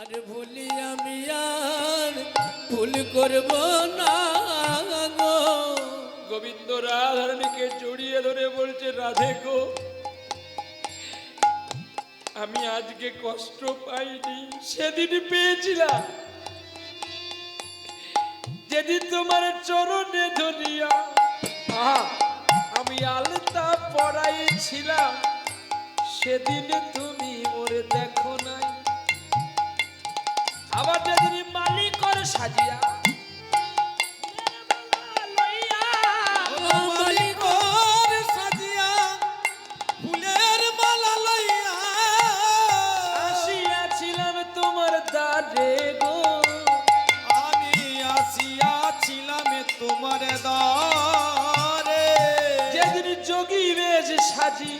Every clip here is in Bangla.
আর ভুলি আমি আর ভুল করব না গো। গোবিন্দ রাধারণীকে জড়িয়ে ধরে বলছে, রাধে গো, আমি আজকে কষ্ট পাইনি, সেদিন পেয়েছিলাম। যেদিন তোমার চরণে ধরিয়া আমি আলতা পড়াইছিলাম সেদিন তুমি মোরে দেখো বেশ সাজি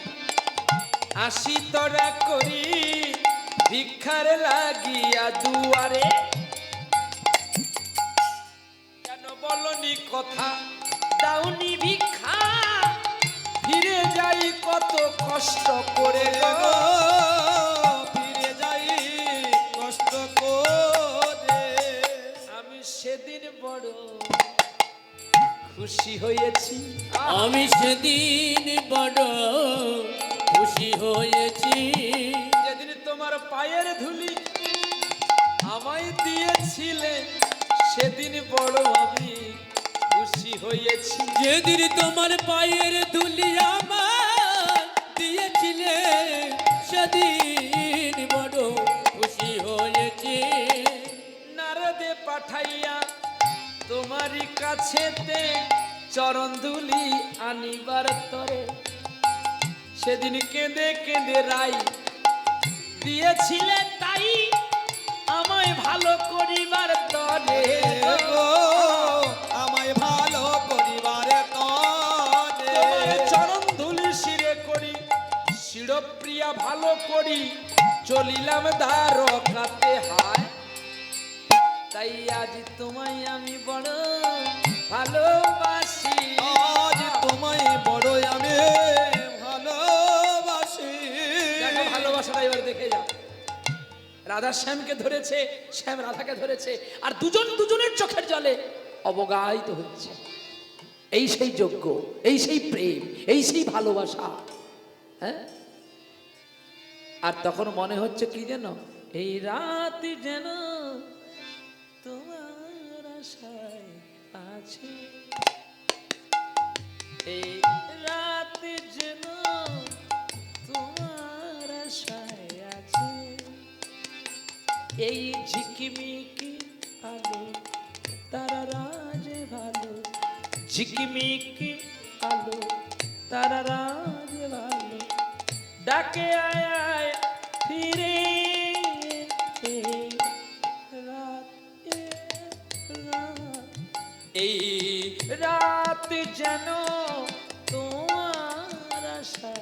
আসি তরা করি ভিক্ষার লাগিয়া দুয়ারে। কথা দাউনি ভিক্ষা ফিরে যাই কত কষ্ট করে গো। ফিরে যাই কষ্ট করে। আমি সেদিন বড় খুশি হয়েছি। আমি সেদিন বড় খুশি হয়েছি। যেদিন তোমার পায়ের ধুলি আমায় দিয়েছিলে সেদিন বড় আমি খুশি হয়েছি। যেদিন তোমার পায়ের ধুলি আমার দিয়েছিলে সেদিন বড় খুশি হয়েছি। নারদে পাঠাইয়া তোমারই কাছেতে চরণ ধুলি আনিবার তরে সেদিন কেঁদে কেঁদে রাই দিয়েছিলে তাই আমায় ভালো করিবার তরে। গো, শিরপ্রিয়া ভালো করি চলিলাম দ্বারকাতে হায়। তাই আজ তোমায় আমি বড় ভালোবাসি। আজ তোমায় বড় আমি ভালোবাসি। ভালোবাসাটা এবার দেখে যাও। রাধা শ্যামকে ধরেছে শ্যাম রাধাকে ধরেছে আর দুজন দুজনের চোখের জলে অবগাহিত হচ্ছে। এই সেই যোগ্য এই সেই প্রেম এই সেই ভালোবাসা হ্যাঁ? আর তখন মনে হচ্ছে কি যেন? এই রাত যেন তোমার আশায় আছে। এই রাত যেন তোমার আশায় আছে। এই ঝিকিমিকি আলো, তারা রাজে ভালো। ঝিকিমিকি আলো, তারা রাজে ভালো। ডাকে আয় যেন তোমার আছে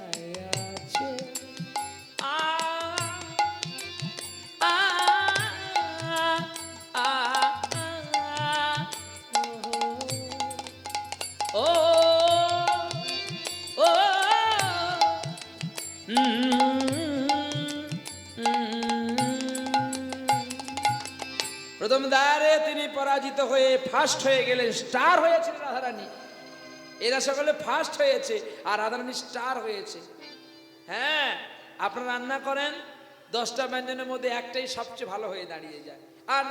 প্রথম দ্বারে তিনি পরাজিত হয়ে ফার্স্ট হয়ে গেলেন স্টার হয়েছিলেন রাধারানী এরা সকলে ফার্স্ট হয়েছে আর রাধারানী স্টার হয়েছে। হ্যাঁ আপনারা রান্না করেন, দশটা ব্যঞ্জনের মধ্যে একটাই সবচেয়ে ভালো হয়ে দাঁড়িয়ে যায়, আর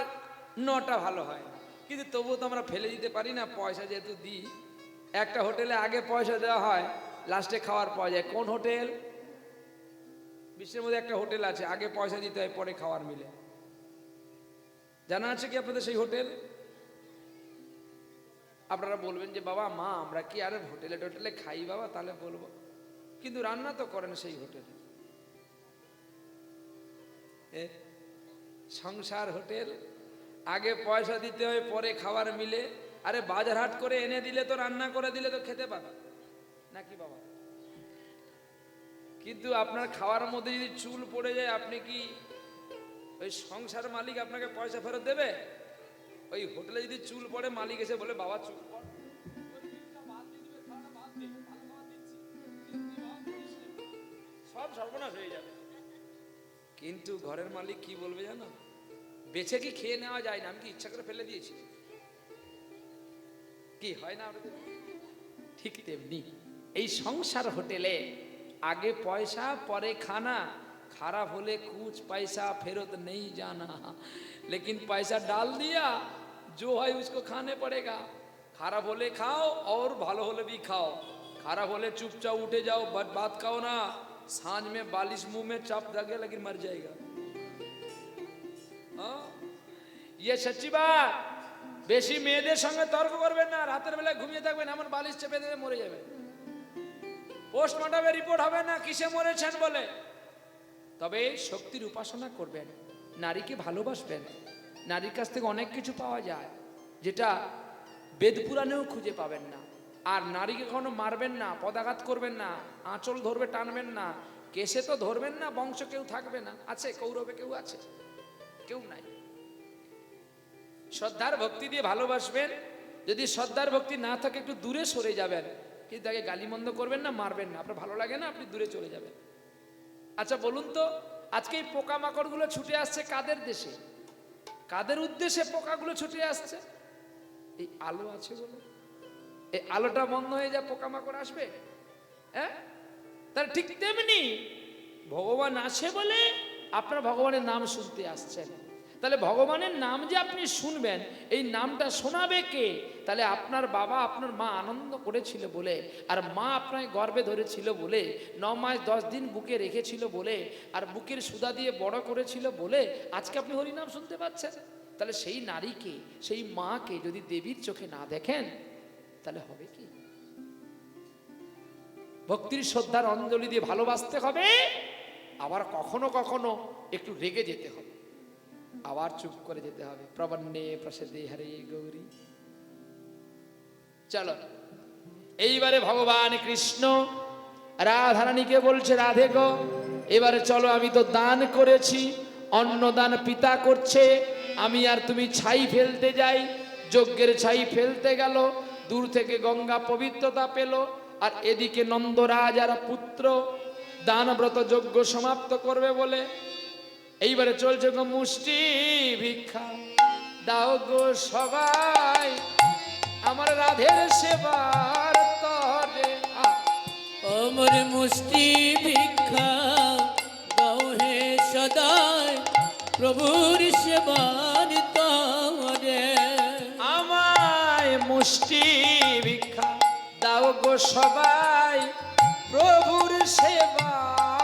নটা ভালো হয় কিন্তু তবুও তো আমরা ফেলে দিতে পারি না, পয়সা যেহেতু দিই, একটা হোটেলে আগে পয়সা দেওয়া হয় লাস্টে খাওয়ার পাওয়া যায়। কোন হোটেল? বিশ্বের মধ্যে একটা হোটেল আছে, আগে পয়সা দিতে হয়, পরে খাওয়ার মিলে। জানা আছে কি আপনাদের সেই হোটেল? আপনারা বলবেন যে, বাবা, মা, আমরা কি আর হোটেলে টোটেলে খাই, বাবা? তাহলে বলব। কিন্তু রান্না তো করেন সেই হোটেলে। সংসার হোটেল, আগে পয়সা দিতে হয়, পরে খাবার মিলে। আরে, বাজার হাট করে এনে দিলে তো রান্না করে দিলে তো খেতে পাবে। নাকি, বাবা? কিন্তু আপনার খাওয়ার মধ্যে যদি চুল পড়ে যায়, আপনি কি ওই সংসার মালিক আপনাকে পয়সা ফেরত দেবে? ওই হোটেলে যদি চুল পড়ে, মালিক এসে বলে, বাবা, চুল পড়ে। সব সর্বনাশ হয়ে যাবে। কিন্তু ঘরের মালিক কি বলবে জানো? বেছে কি খেয়ে নেওয়া যায় না, আমি কি ইচ্ছা করে ফেলে দিয়েছি? কি হয় না ঠিক তেমনি এই সংসার হোটেলে আগে পয়সা, পরে খানা। খারাপ হলে কুচ পয়সা ফেরত নেই জানা। लेकिन पैसा डाल दिया जो है उसको खाने पड़ेगा খারাপ হলে খাও और ভালো হলে भी खाओ খারাপ হলে चुपचाप उठे जाओ बट बात खाओ ना सांझ में बालिश मुंह में चाप दगे लेकिन मर जाएगा हाँ? ये सच्ची बात বেশি মেয়েদের সঙ্গে তর্ক করবেন না রাতের বেলায় ঘুমিয়ে থাকবেন এমন বালিশ চেপে দেবে মরে যাবে পোস্টমর্টমে রিপোর্ট হবে না কিসে মরেছেন বলে তবে শক্তির উপাসনা করবেন নারীকে ভালোবাসবেন। নারীর কাছ থেকে অনেক কিছু পাওয়া যায়, যেটা বেদ পুরাণেও খুঁজে পাবেন না। আর নারীকে কখনো মারবেন না, পদাঘাত করবেন না, আঁচল ধরবে, টানবেন না। কেসে তো ধরবেন না, বংশ কেউ থাকবে না। আছে, কৌরবে কেউ আছে, কেউ নাই। শ্রদ্ধার ভক্তি দিয়ে ভালোবাসবেন, যদি শ্রদ্ধার ভক্তি না থাকে, একটু দূরে সরে যাবেন। কিন্তু তাকে গালিমন্দ করবেন না, মারবেন না। আপনার ভালো লাগে না, আপনি দূরে চলে যাবেন। আচ্ছা বলুন তো আজকে এই পোকামাকড়গুলো ছুটে আসছে কাদের দেশে? কাদের উদ্দেশ্যে পোকাগুলো ছুটে আসছে? এই আলো আছে বলে? এই আলোটা বন্ধ হয়ে যা পোকামাকড় আসবে? হ্যাঁ? তাহলে ঠিক তেমনি ভগবান আছে বলে আপনার ভগবানের নাম শুনতে আসছেন। তাহলে ভগবানের নাম যে আপনি শুনবেন, এই নামটা শোনাবে কে? তাহলে আপনার বাবা আপনার মা আনন্দ করেছিল বলে, আর মা আপনাকে গর্বে ধরেছিল বলে, ন মাস দশ দিন বুকে রেখেছিল বলে, আর বুকের সুদা দিয়ে বড় করেছিল বলে, আজকে আপনি হরিনাম শুনতে পাচ্ছেন? তাহলে সেই নারীকে সেই মাকে যদি দেবীর চোখে না দেখেন, তাহলে হবে কি? ভক্তির শ্রদ্ধার অঞ্জলি দিয়ে ভালোবাসতে হবে, আবার কখনো কখনো একটু রেগে যেতে হবে। আবার চুপ করে যেতে হবে। প্রবন্নে প্রসাদে হরে গৌরী। চলো, এইবারে ভগবান কৃষ্ণ রাধারানীকে বলছে, রাধে গো, এবারে চলো, আমি তো দান করেছি অন্নদান পিতা করছে, আমি আর তুমি ছাই ফেলতে যাই। যজ্ঞের ছাই ফেলতে গেল, দূর থেকে গঙ্গা পবিত্রতা পেল, আর এদিকে নন্দরাজ আর পুত্র দানব্রত যজ্ঞ সমাপ্ত করবে বলে এইবারে চলছে গো মুষ্টি ভিক্ষা। দাও গো সবাই আমার রাধের সেবার তরে। আ, অমর মুষ্টি ভিক্ষা দাও হে সদায় প্রভুর সেবার তরে। আমায় মুষ্টি ভিক্ষা দাও গো সবাই প্রভুর সেবার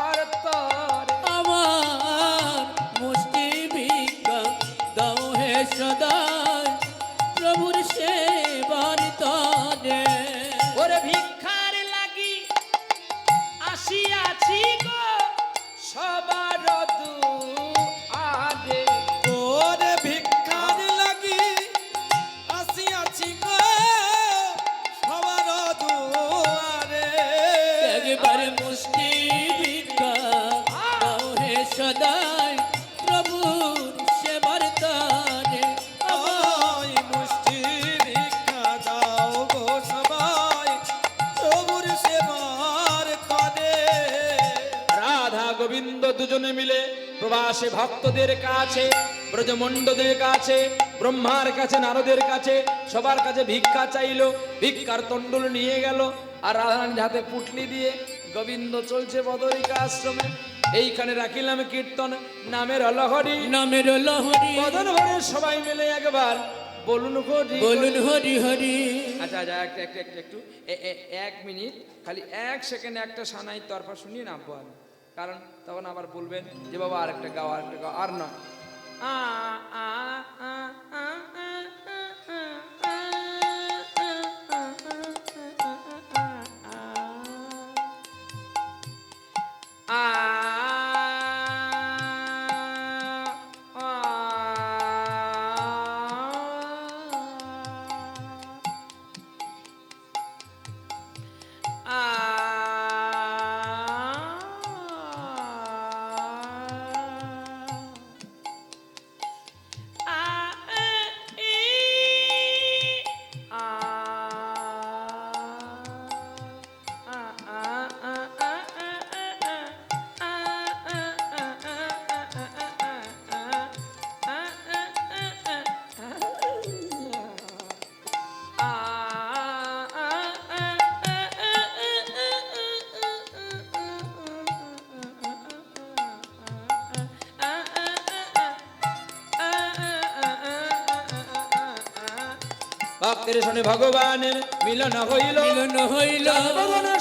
প্রবাসে ভক্তদের কাছে ব্রজমণ্ডদের কাছে ব্রহ্মার কাছে নারদের কাছে সবার কাছে ভিক্ষা চাইলো ভিক্ষার তন্ডুল নিয়ে গেল আর রাধারানীর হাতে পুটলি দিয়ে গোবিন্দ চলছে বদরিকা আশ্রমে এইখানে রাখিলাম কীর্তন নামের অলহরি নামের লহরি। বদন ভরে সবাই মিলে একবার বলুন হরি বলুন হরি হরি। আচ্ছা আচ্ছা একটা একটা একটা এক মিনিট খালি এক সেকেন্ডে একটা সানাই তরফা শুনিয়ে নামবো আমি। কারণ তখন আবার বলবেন যে বাবা আর একটা গাও আরেকটা গাও। আর নয়। আ, আ, আ, আ, সঙ্গে ভগবানের মিলন হইল। মিলন হইল।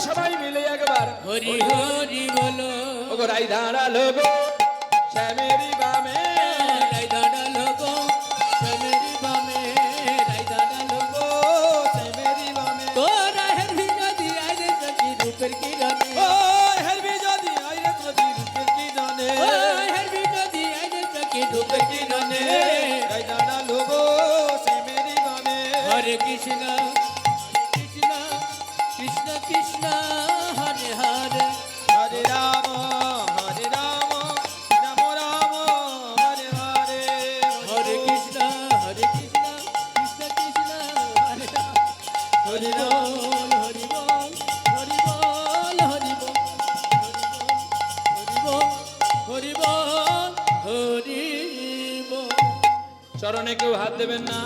সবাই মিলে একবার। হরি হরি বলো। ওগো রাই দাঁড়াল গো শ্যামেরি বামে। রাই দাঁড়াল গো শ্যামেরি বামে। রাই দাঁড়াল গো শ্যামেরি বামে। তোরা হেরবি যদি আইরে সখী রূপের কিরণে। ও হেলবি যদি আইরে যদি রূপের কি জানে ও হেরবি যদি আইরে সখী রূপের রাই কৃষ্ণ কৃষ্ণ কৃষ্ণ কৃষ্ণ হরে হরে হরে রাম হরে রাম রাম রাম হরে হরে হরে কৃষ্ণ হরে কৃষ্ণ কৃষ্ণ কৃষ্ণ হরে রাম হরি বল চরণে কেউ হাত দেবেন না